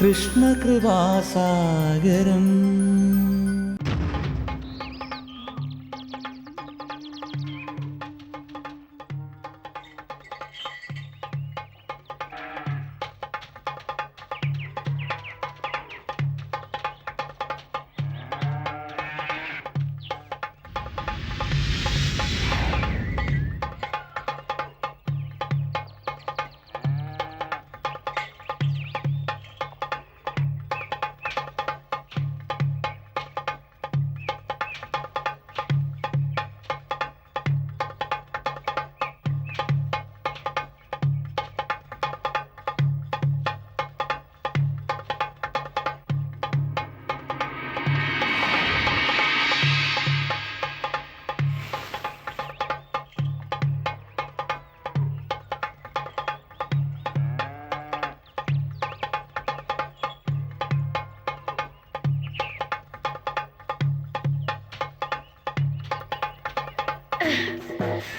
Krishna Kripa Sagaram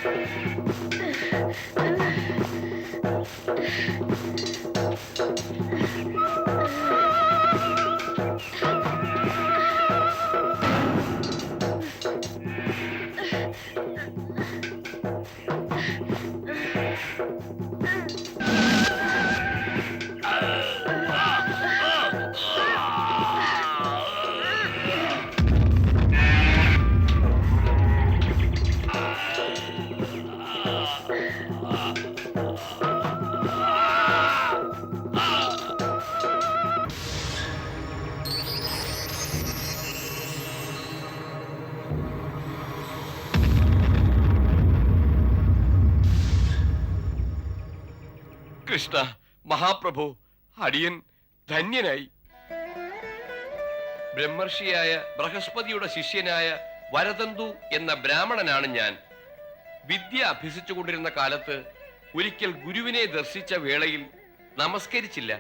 Thank you. Krishna Mahaprabhu അടിയൻ ധന്യനായി. ബ്രഹ്മർഷിയായ ബൃഹസ്പതിയുടെ ശിഷ്യനായ വരതന്തു എന്ന ബ്രാഹ്മണനാണ് ഞാൻ. വിദ്യ അഭ്യസിച്ചുകൊണ്ടിരുന്ന കാലത്ത് ഒരിക്കൽ ഗുരുവിനെ ദർശിച്ച വേളയിൽ നമസ്കരിച്ചില്ല.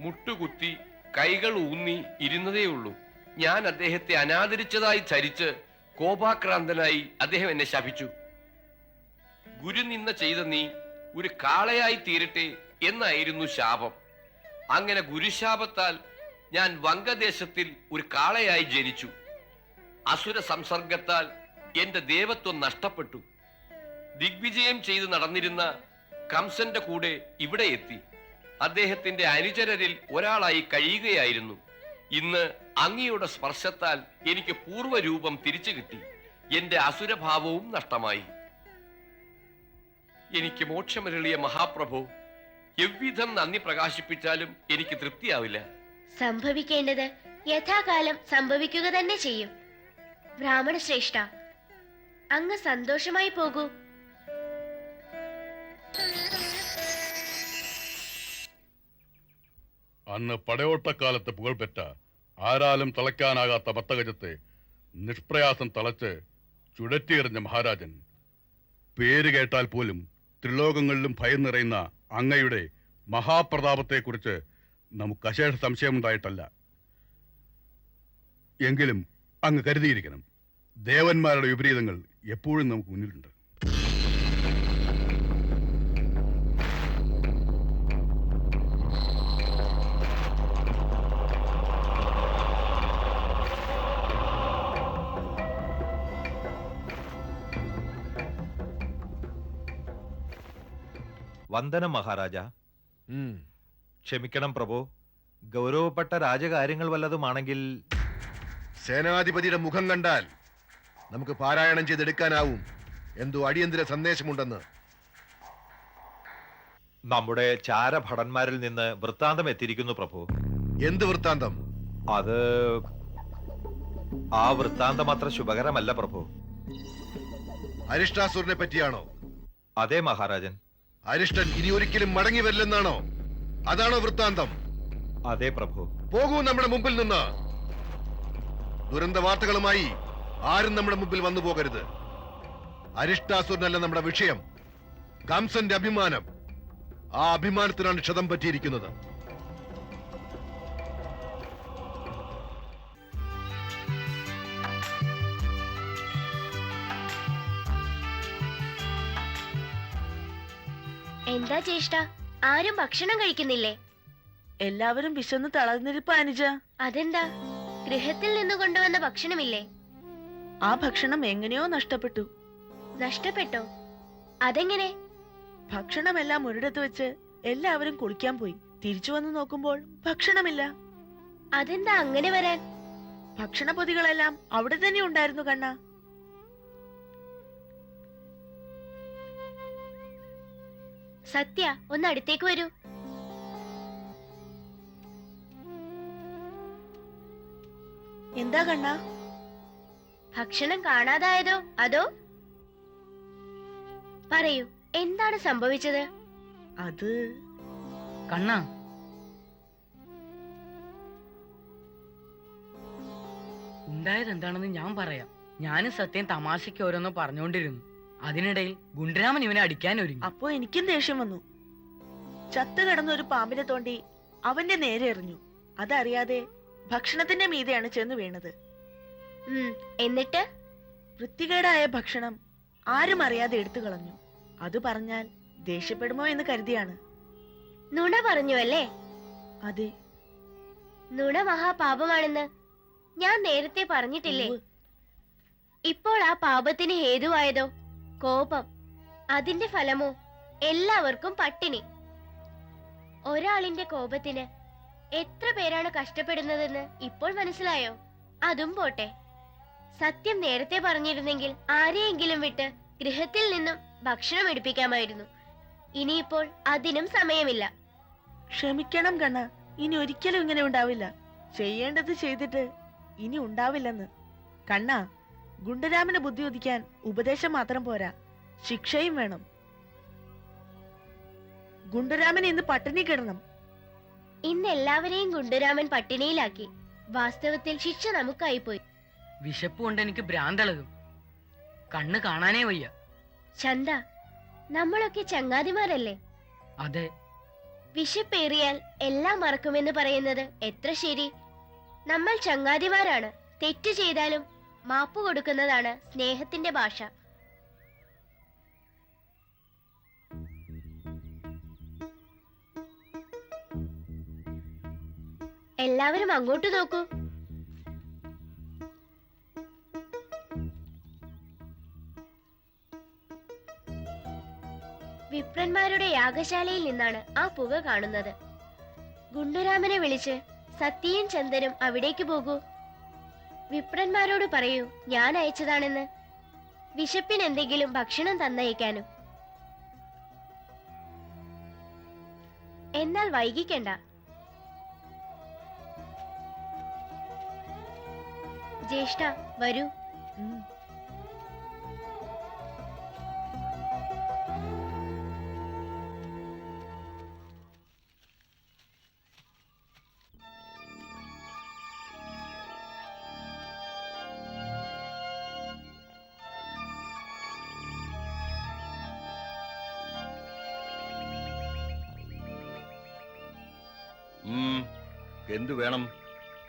മുട്ടുകുത്തി കൈകൾ ഊന്നി ഇരുന്നതേയുള്ളൂ. ഞാൻ അദ്ദേഹത്തെ അനാദരിച്ചതായി ചരിച്ച് കോപാക്രാന്തനായി അദ്ദേഹം എന്നെ ശപിച്ചു. ഗുരു നിന്ന ചെയ്ത നീ ഒരു കാളയായി തീരട്ടെ എന്നായിരുന്നു ശാപം. അങ്ങനെ ഗുരുശാപത്താൽ ഞാൻ വങ്കദേശത്തിൽ ഒരു കാളയായി ജനിച്ചു. അസുര സംസർഗത്താൽ എന്റെ ദേവത്വം നഷ്ടപ്പെട്ടു. ദിഗ്വിജയം ചെയ്ത് നടന്നിരുന്ന കംസന്റെ കൂടെ ഇവിടെ എത്തി. അദ്ദേഹത്തിന്റെ അനുചരരിൽ ഒരാളായി കഴിയുകയായിരുന്നു. ഇന്ന് അങ്ങയുടെ സ്പർശത്താൽ എനിക്ക് പൂർവരൂപം തിരിച്ചു കിട്ടി. എന്റെ അസുരഭാവവും നഷ്ടമായി. എനിക്ക് മോക്ഷമരളിയ മഹാപ്രഭു എவ்விധം നന്ദി പ്രകാശിപ്പിച്ചാലും എനിക്ക് തൃപ്തിയാവില്ല. സംഭവിക്കേണ്ടത് യഥാകാലം സംഭവിക്കുക തന്നെ ചെയ്യും. ബ്രാഹ്മണ ശ്രേഷ്ഠ അങ്ങ് സന്തോഷമായി പോകൂ. അന്ന് പടയോട്ടക്കാലത്ത് പുകൾപെറ്റ ആരാലും തളയ്ക്കാനാകാത്ത മത്തഗജത്തെ നിഷ്പ്രയാസം തളച്ച് ചുഴറ്റിയെറിഞ്ഞ മഹാരാജൻ. പേര് കേട്ടാൽ പോലും ത്രിലോകങ്ങളിലും ഭയം നിറയുന്ന അങ്ങയുടെ മഹാപ്രതാപത്തെക്കുറിച്ച് നമുക്ക് അശേഷ സംശയമുണ്ടായിട്ടല്ല. എങ്കിലും അങ്ങ് കരുതിയിരിക്കണം. ദേവന്മാരുടെ വിപരീതങ്ങൾ എപ്പോഴും നമുക്ക് മുന്നിലുണ്ട്. വന്ദനം മഹാരാജ. ക്ഷമിക്കണം പ്രഭു. ഗൗരവപ്പെട്ട രാജകാര്യങ്ങൾ വല്ലതുമാണെങ്കിൽ സേനാധിപതിയുടെ മുഖം കണ്ടാൽ നമുക്ക് പാരായണം ചെയ്തെടുക്കാനാവും. എന്തോ അടിയന്തര സന്ദേശമുണ്ടെന്ന്. നമ്മുടെ ചാരഭടന്മാരിൽ നിന്ന് വൃത്താന്തം എത്തിയിരിക്കുന്നു പ്രഭു. എന്ത് വൃത്താന്തം? അത് ആ വൃത്താന്തം അത്ര ശുഭകരമല്ല പ്രഭു. അരിഷ്ടാസുരനെ പറ്റിയാണോ? അതെ മഹാരാജൻ. അരിഷ്ടൻ ഇനി ഒരിക്കലും മടങ്ങി വരില്ലെന്നാണോ? അതാണോ വൃത്താന്തം? അതെ പ്രഭു. പോകൂ നമ്മുടെ മുമ്പിൽ നിന്ന്. ദുരന്ത വാർത്തകളുമായി ആരും നമ്മുടെ മുമ്പിൽ വന്നു പോകരുത്. അരിഷ്ടാസുരനല്ല നമ്മുടെ വിഷയം. കംസന്റെ അഭിമാനം. ആ അഭിമാനത്തിനാണ് ക്ഷതം പറ്റിയിരിക്കുന്നത്. എന്താ ചേഷ്ട ആരും ഭക്ഷണം കഴിക്കുന്നില്ലേ? എല്ലാവരും വിശന്ന് തളർന്നിരിപ്പ് അനുജ. അതെന്താ? ഗൃഹത്തിൽ നിന്ന് കൊണ്ടുവന്ന ഭക്ഷണമില്ലേ? ആ ഭക്ഷണം എങ്ങനെയോ നഷ്ടപ്പെട്ടു. നഷ്ടപ്പെട്ടോ? അതെങ്ങനെ? ഭക്ഷണമെല്ലാം ഒരിടത്ത് വെച്ച് എല്ലാവരും കുളിക്കാൻ പോയി. തിരിച്ചു വന്ന് നോക്കുമ്പോൾ ഭക്ഷണമില്ല. അതെന്താ അങ്ങനെ വരാൻ? ഭക്ഷണ പൊതികളെല്ലാം അവിടെ തന്നെ ഉണ്ടായിരുന്നു കണ്ണ. സത്യ ഒന്ന് അടുത്തേക്ക് വരൂ. എന്താ കണ്ണ? ഭക്ഷണം കാണാതായതോ? അതോ? പറയൂ എന്താണ് സംഭവിച്ചത്? അത് കണ്ണ. ഉണ്ടായത് എന്താണെന്ന് ഞാൻ പറയാം. ഞാനും സത്യം തമാശയ്ക്ക് ഓരോന്നോ പറഞ്ഞുകൊണ്ടിരുന്നു അതിനിടയിൽ ഗുണ്ടരാമൻ ഇവനെ അടിക്കാൻ ഒരുങ്ങി. അപ്പോ എനിക്കും ദേഷ്യം വന്നു. ചത്തു കിടന്ന ഒരു പാമ്പിനെ തോണ്ടി അവന്റെ നേരെ എറിഞ്ഞു. അതറിയാതെ ഭക്ഷണത്തിന്റെ മീതെയാണ് ചെന്ന് വീണത്. ഉം, എന്നിട്ട്? വൃത്തികേടായ ഭക്ഷണം ആരും അറിയാതെ എടുത്തു കളഞ്ഞു. അത് പറഞ്ഞാൽ ദേഷ്യപ്പെടുമോ എന്ന് കരുതിയാണ്. നുണ പറഞ്ഞു അല്ലേ? അതെ. നുണ മഹാപാപമാണെന്ന് ഞാൻ നേരത്തെ പറഞ്ഞിട്ടില്ലേ? ഉവ്വ്. ഇപ്പോൾ ആ പാപത്തിന് ഹേതുവായതോ? കോപം അതിന്റെ ഫലമോ എല്ലാവർക്കും പട്ടിണി. ഒരാളിന്റെ കോപത്തിന് എത്ര പേരാണ് കഷ്ടപ്പെടുന്നതെന്ന് ഇപ്പോൾ മനസ്സിലായോ? അതും പോട്ടെ. സത്യം നേരത്തെ പറഞ്ഞിരുന്നെങ്കിൽ ആരെയെങ്കിലും വിട്ട് ഗൃഹത്തിൽ നിന്നും ഭക്ഷണം എടുപ്പിക്കാമായിരുന്നു. ഇനിയിപ്പോൾ അതിനും സമയമില്ല. ക്ഷമിക്കണം കണ്ണ ഇനി ഒരിക്കലും ഇങ്ങനെ ഉണ്ടാവില്ല. ചെയ്യേണ്ടത് ചെയ്തിട്ട് ഇനി ഉണ്ടാവില്ലെന്ന്. കണ്ണ ഗുണ്ടരാമന് ബുദ്ധി ഉദിക്കാൻ ഉപദേശം മാത്രം പോരാ. ശിക്ഷയും വേണം. ഗുണ്ടരാമൻ ഇന്ന് പട്ടിണി കിടണം. ഇന്ന് എല്ലാവരെയും ഗുണ്ടരാമൻ പട്ടിണിയിലാക്കി. വാസ്തവത്തിൽ ശിക്ഷ നമുക്കായി പോയി വിശപ്പ് കൊണ്ട് എനിക്ക് ഭ്രാന്തളകും. കണ്ണ് കാണാനേ വയ്യ. ചന്ത നമ്മളൊക്കെ ചങ്ങാതിമാരല്ലേ? അതെ. വിശപ്പേറിയാൽ എല്ലാം മറക്കുമെന്ന് പറയുന്നത് എത്ര ശരി. നമ്മൾ ചങ്ങാതിമാരാണ്. തെറ്റ് ചെയ്താലും മാപ്പ് കൊടുക്കുന്നതാണ് സ്നേഹത്തിന്റെ ഭാഷ. എല്ലാവരും അങ്ങോട്ട് നോക്കൂ. വിപ്രന്മാരുടെ യാഗശാലയിൽ നിന്നാണ് ആ പുക കാണുന്നത്. ഗുണ്ടുരാമനെ വിളിച്ച് സത്യയും ചന്ദനും അവിടേക്ക് പോകൂ. വിപ്രന്മാരോട് പറയൂ ഞാൻ അയച്ചതാണെന്ന്. വിശപ്പിന് എന്തെങ്കിലും ഭക്ഷണം തന്നയക്കാനും? എന്നാൽ വൈകിക്കണ്ട. ജ്യേഷ്ഠ വരൂ. എന്തു വേണം?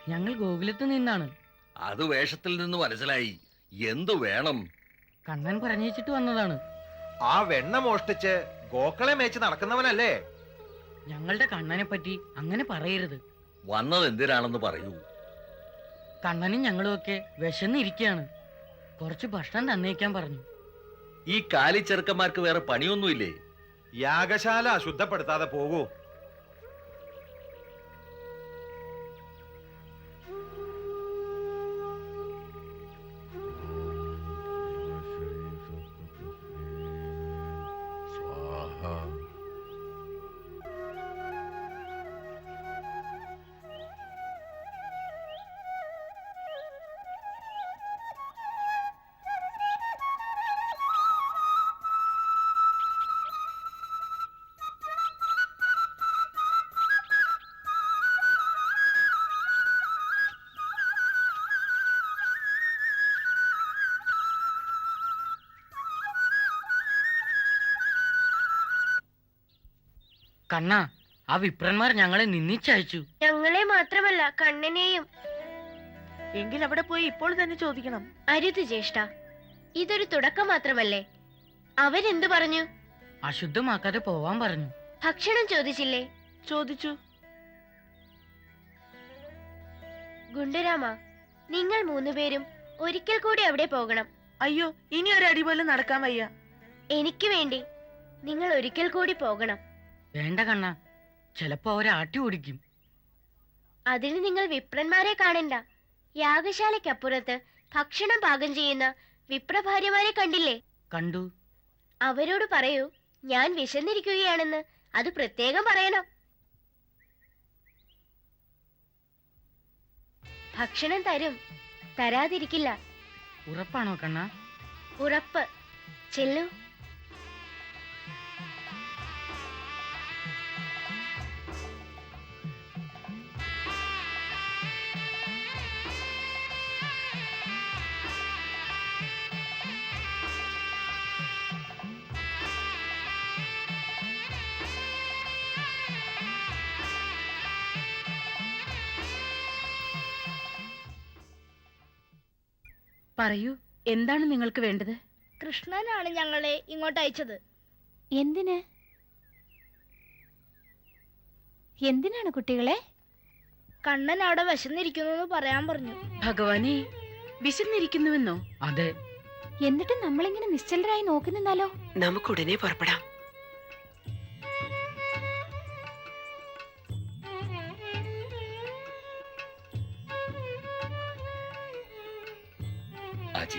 ഞങ്ങൾ ഗോകുലത്ത് നിന്നാണ്. അത് വേഷത്തിൽ നിന്ന് മനസ്സിലായി. എന്തു വേണം? കണ്ണൻ പറഞ്ഞേച്ചിട്ട് വന്നതാണ്. ആ വെണ്ണ മോഷ്ടിച്ച് ഗോക്കളെ മേച്ച് നടക്കുന്നവനല്ലേ? ഞങ്ങളുടെ കണ്ണനെ പറ്റി അങ്ങനെ പറയരുത്. വന്നത് എന്തിനാണെന്ന് പറയൂ. കണ്ണനും ഞങ്ങളും ഒക്കെ വിശന്നിരിക്കുകയാണ് കുറച്ച് ഭക്ഷണം തന്നേക്കാൻ പറഞ്ഞു. ഈ കാലി ചെറുക്കന്മാർക്ക് വേറെ പണിയൊന്നുമില്ലേ? യാഗശാല അശുദ്ധപ്പെടുത്താതെ പോകൂ. 啊 കണ്ണ ആ വിപ്രന്മാർ ഞങ്ങളെ നിന്നിച്ചയച്ചു ഞങ്ങളെ മാത്രമല്ല കണ്ണനെയും. എങ്കിൽ അവിടെ പോയി ഇപ്പോൾ തന്നെ ചോദിക്കണം. അരുത് ജ്യേഷ്ഠ. ഇതൊരു തുടക്കം മാത്രമല്ലേ? അവരെന്തു പറഞ്ഞു? അശുദ്ധമാക്കാതെ പോവാൻ പറഞ്ഞു. ഭക്ഷണം ചോദിച്ചില്ലേ? ചോദിച്ചു. ഗുണ്ടരാമ നിങ്ങൾ മൂന്നുപേരും ഒരിക്കൽ കൂടി അവിടെ പോകണം. അയ്യോ ഇനി ഒരു അടി പോലും നടക്കാൻ വയ്യ. എനിക്ക് വേണ്ടി നിങ്ങൾ ഒരിക്കൽ കൂടി പോകണം. വേണ്ട കണ്ണ. ചിലപ്പോ അവരെ ആട്ടി ഓടിക്കും. അതിന് നിങ്ങൾ വിപ്രന്മാരെ കാണണ്ട. യാഗശാലയ്ക്കപ്പുറത്ത് ഭക്ഷണം പാകം ചെയ്യുന്ന വിപ്രഭാര്യമാരെ കണ്ടില്ലേ? കണ്ടു. അവരോട് പറയൂ ഞാൻ വിശന്നിരിക്കുകയാണെന്ന്. അത് പ്രത്യേകം പറയണം. ഭക്ഷണം തരും. തരാതിരിക്കില്ല. ഉറപ്പാണോ കണ്ണ? ഉറപ്പ്. ചെല്ലു. പറയൂ എന്താണ് നിങ്ങൾക്ക് വേണ്ടത്? കൃഷ്ണനാണ് ഞങ്ങളെ ഇങ്ങോട്ട് അയച്ചത്. എന്തിന്? എന്തിനാണ് കുട്ടികളെ? കണ്ണൻ അവിടെ വിശന്നിരിക്കുന്നു എന്ന് പറയാൻ പറഞ്ഞു. ഭഗവാനെ വിശന്നിരിക്കുന്നുവെന്നോ? അതെ. എന്നിട്ട് നമ്മളിങ്ങനെ നിശ്ചലരായി നോക്കി നിന്നാലോ? നമുക്കുടനെ പുറപ്പെടാം.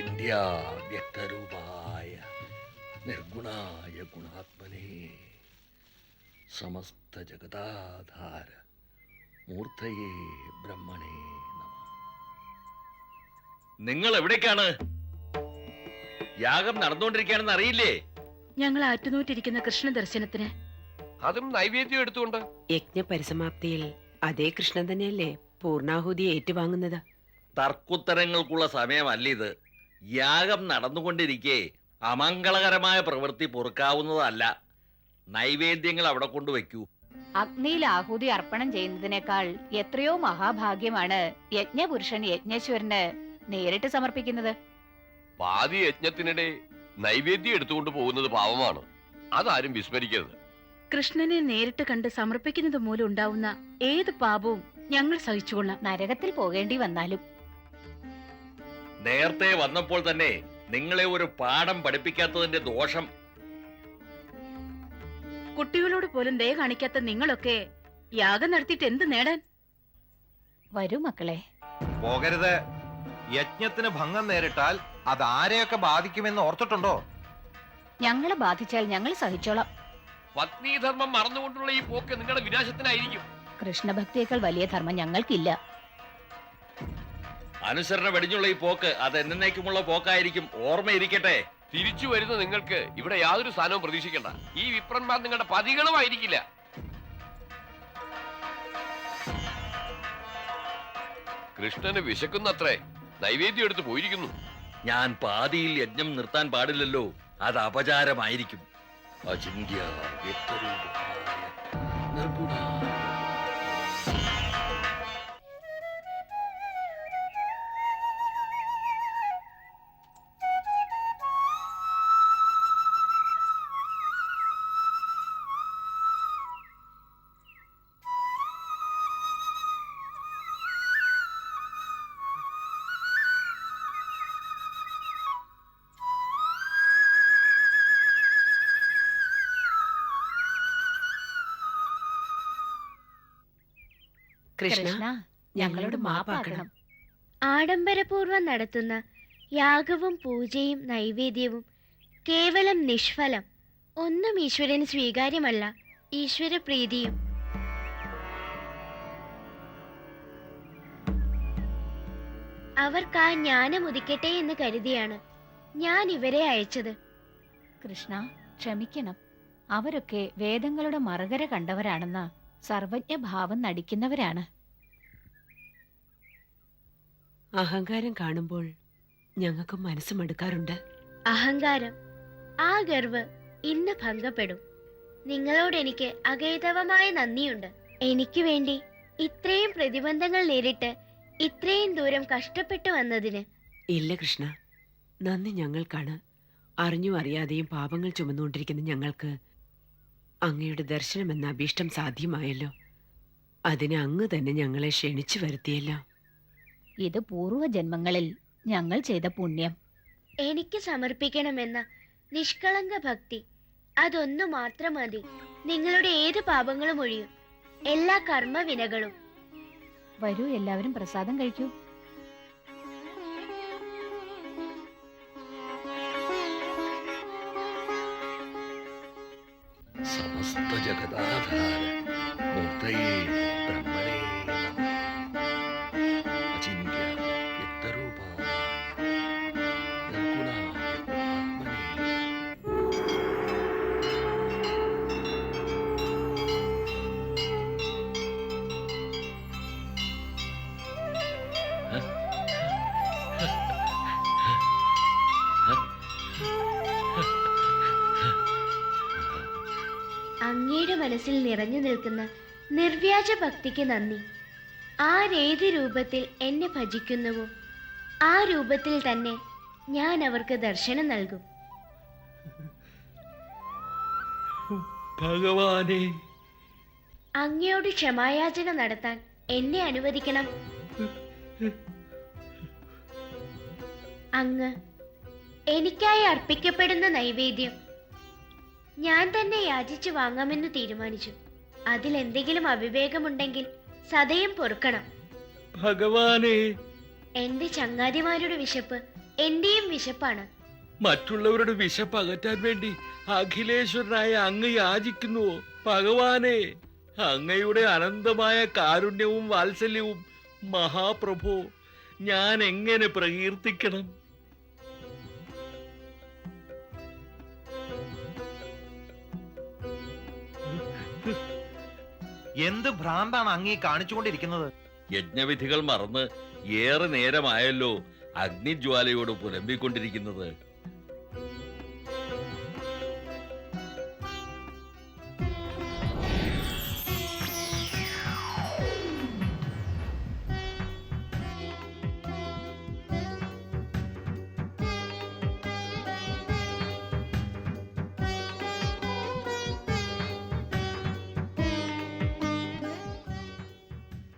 അചിന്യ വ്യക്തരൂപായ നിർഗുണായ ഗുണാത്മനെ. സമസ്ത ജഗതാധാര മൂർത്തയേ ബ്രഹ്മണേ നമ. നിങ്ങൾ എവിടേക്കാണ്? യാഗം നടന്നുകൊണ്ടിരിക്കുകയാണെന്ന് അറിയില്ലേ? ഞങ്ങൾ ആറ്റുനൂറ്റിരിക്കുന്ന കൃഷ്ണ ദർശനത്തിന്. അതും നൈവേദ്യം എടുത്തുകൊണ്ട്. യജ്ഞ പരിസമാപ്തിയിൽ അതേ കൃഷ്ണൻ തന്നെയല്ലേ പൂർണാഹുതി ഏറ്റുവാങ്ങുന്നത്? തർക്കുത്തരങ്ങൾക്കുള്ള സമയമല്ല ഇത്. യാഗം നടന്നുകൊണ്ടിരിക്കെ അമംഗളകരമായ പ്രവൃത്തി പൊറുക്കാവുന്നതല്ല. നൈവേദ്യങ്ങൾ അവിടെ കൊണ്ടുവയ്ക്കൂ അഗ്നിയിൽ ആഹുതി അർപ്പണം ചെയ്യുന്നതിനേക്കാൾ എത്രയോ മഹാഭാഗ്യമാണ് യജ്ഞപുരുഷൻ യജ്ഞേശ്വരന് നേരിട്ട് സമർപ്പിക്കുന്നത്. പാതി യജ്ഞത്തിനിടെ നൈവേദ്യം എടുത്തുകൊണ്ട് പോകുന്നത് പാവമാണ് അതാരും വിസ്മരിക്കരുത്. കൃഷ്ണനെ നേരിട്ട് കണ്ട് സമർപ്പിക്കുന്നത് മൂലം ഉണ്ടാവുന്ന ഏത് പാപവും ഞങ്ങൾ സഹിച്ചുകൊള്ളാം. നരകത്തിൽ പോകേണ്ടി വന്നാലും നേരത്തെ വന്നപ്പോൾ തന്നെ നിങ്ങളെ ഒരു പാഠം പഠിപ്പിക്കാത്തതിന്റെ ദോഷം. കുട്ടികളോട് പോലും ദയ കാണിക്കാത്ത നിങ്ങളൊക്കെ യാഗം നടത്തിയിട്ട് എന്ത് നേടാൻ? വരൂ മക്കളെ. പോകരുത്. യജ്ഞത്തിന് ഭംഗം നേരിട്ടാൽ അത് ആരെയൊക്കെ ബാധിക്കുമെന്ന് ഓർത്തിട്ടുണ്ടോ? ഞങ്ങളെ ബാധിച്ചാൽ ഞങ്ങൾ സഹിച്ചോളാം. പത്നീധർമ്മം മറന്നുകൊണ്ടുള്ള ഈ പോക്ക് നിങ്ങളുടെ വിനാശത്തിനായിരിക്കും. കൃഷ്ണഭക്തിയേക്കാൾ വലിയ ധർമ്മം ഞങ്ങൾക്കില്ല. അനുസരണ വെടിഞ്ഞുള്ള ഈ പോക്ക് അത് എന്നേക്കുമുള്ള പോക്കായിരിക്കും. ഓർമ്മയിരിക്കട്ടെ. തിരിച്ചു വരുന്ന നിങ്ങൾക്ക് ഇവിടെ യാതൊരു സ്ഥാനവും പ്രതീക്ഷിക്കണ്ട. ഈ വിപ്രന്മാർ നിങ്ങളുടെ പതികളുമായിരിക്കില്ല. കൃഷ്ണന് വിശക്കുന്നത്രേ. നൈവേദ്യം എടുത്ത് പോയിരിക്കുന്നു. ഞാൻ പാതിയിൽ യജ്ഞം നിർത്താൻ പാടില്ലല്ലോ. അത് അപചാരമായിരിക്കും. അചിന്യ വ്യക്തരൂപ നിർഗുണായ കൃഷ്ണ ഞങ്ങളോട് മാപ്പാക്കണം. ആഡംബരപൂർവം നടത്തുന്ന യാഗവും പൂജയും നൈവേദ്യവും കേവലം നിഷ്ഫലം. ഒന്നും ഈശ്വരന് സ്വീകാര്യമല്ല. ഈശ്വരപ്രീതിയും. അവർക്ക് ആ ജ്ഞാനം ഉദിക്കട്ടെ എന്ന് കരുതിയാണ് ഞാൻ ഇവരെ അയച്ചത്. കൃഷ്ണ ക്ഷമിക്കണം. അവരൊക്കെ വേദങ്ങളുടെ മറുകര കണ്ടവരാണെന്ന സർവജ്ഞ ഭാവം നടിക്കുന്നവരാണ്. അഹങ്കാരം കാണുമ്പോൾ ഞങ്ങൾക്ക് മനസ്സ് മടുക്കാറുണ്ട് അഹങ്കാരം ആ ഗർവ് ഇന്ന് ഭംഗപ്പെടും. നിങ്ങളോട് എനിക്ക് അഗൈതവമായ നന്ദിയുണ്ട്. എനിക്ക് വേണ്ടി ഇത്രയും പ്രതിബന്ധങ്ങൾ നേരിട്ട് ഇത്രയും ദൂരം കഷ്ടപ്പെട്ടു വന്നതിന്. ഇല്ല കൃഷ്ണ നന്ദി ഞങ്ങൾക്കാണ്. അറിഞ്ഞും അറിയാതെയും പാപങ്ങൾ ചുമന്നുകൊണ്ടിരിക്കുന്ന ഞങ്ങൾക്ക് അങ്ങയുടെ ദർശനമെന്ന എന്ന അഭീഷ്ടം സാധ്യമായല്ലോ. അതിന് അങ്ങ് തന്നെ ഞങ്ങളെ ക്ഷണിച്ചു വരുത്തിയല്ലോ. ഇത് പൂർവജന്മങ്ങളിൽ ഞങ്ങൾ ചെയ്ത പുണ്യം. എനിക്ക് സമർപ്പിക്കണമെന്ന നിഷ്കളങ്ക ഭക്തി. അതൊന്നു മാത്രം മതി. നിങ്ങളുടെ ഏത് പാപങ്ങളും ഒഴിയും. എല്ലാ കർമ്മവിനകളും. വരൂ എല്ലാവരും പ്രസാദം കഴിക്കൂ. സമസ്ത ജഗദാധാര മൂർത്തയേ ബ്രഹ്മണേ മനസ്സിൽ നിറഞ്ഞു നിൽക്കുന്ന നിർവ്യാജ ഭക്തിക്ക് നന്ദി. ആരേത് രൂപത്തിൽ എന്നെ ഭജിക്കുന്നുവോ ആ രൂപത്തിൽ തന്നെ ഞാൻ അവർക്ക് ദർശനം നൽകും. ഭഗവാനെ. അങ്ങയോട് ക്ഷമായാചന നടത്താൻ എന്നെ അനുവദിക്കണം. അങ്ങ് എനിക്കായി അർപ്പിക്കപ്പെടുന്ന നൈവേദ്യം ഞാൻ തന്നെ യാചിച്ചു വാങ്ങാമെന്ന് തീരുമാനിച്ചു. അതിൽ അതിലെന്തെങ്കിലും അവിവേകമുണ്ടെങ്കിൽ സതയം പൊറുക്കണം. ഭഗവാനെ. എന്റെ ചങ്ങാതിമാരുടെ വിശപ്പ് എന്റെയും വിശപ്പാണ്. മറ്റുള്ളവരുടെ വിശപ്പ് അകറ്റാൻ വേണ്ടി അഖിലേശ്വരനായ അങ്ങ് യാചിക്കുന്നുവോ ഭഗവാനെ അങ്ങയുടെ അനന്തമായ കാരുണ്യവും വാത്സല്യവും മഹാപ്രഭു ഞാൻ എങ്ങനെ പ്രകീർത്തിക്കണം? എന്ത് ഭ്രാന്താണ് അങ്ങീ കാണിച്ചുകൊണ്ടിരിക്കുന്നത്? യജ്ഞവിധികൾ മറന്ന് ഏറെ നേരമായല്ലോ അഗ്നിജ്വാലയോട് പുലമ്പിക്കൊണ്ടിരിക്കുന്നത്.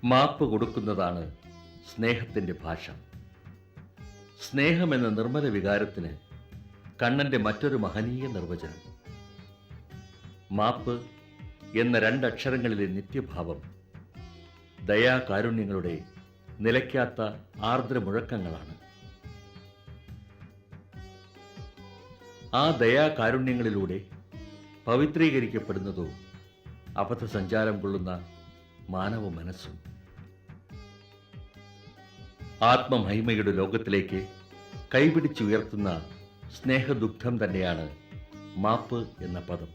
മാപ്പ് കൊടുക്കുന്നതാണ് സ്നേഹത്തിന്റെ ഭാഷ. സ്നേഹമെന്ന നിർമ്മല വികാരത്തിന് കണ്ണന്റെ മറ്റൊരു മഹനീയ നിർവചനം. മാപ്പ് എന്ന രണ്ടക്ഷരങ്ങളിലെ നിത്യഭാവം ദയാകാരുണ്യങ്ങളുടെ നിലയ്ക്കാത്ത ആർദ്ര മുഴക്കങ്ങളാണ് ആ ദയാകാരുണ്യങ്ങളിലൂടെ പവിത്രീകരിക്കപ്പെടുന്നതോ അബദ്ധസഞ്ചാരം കൊള്ളുന്ന മാനവ മനസ്സും. ആത്മമഹിമയുടെ ലോകത്തിലേക്ക് കൈപിടിച്ചുയർത്തുന്ന സ്നേഹദുഗ്ധം തന്നെയാണ് മാപ്പ് എന്ന പദം.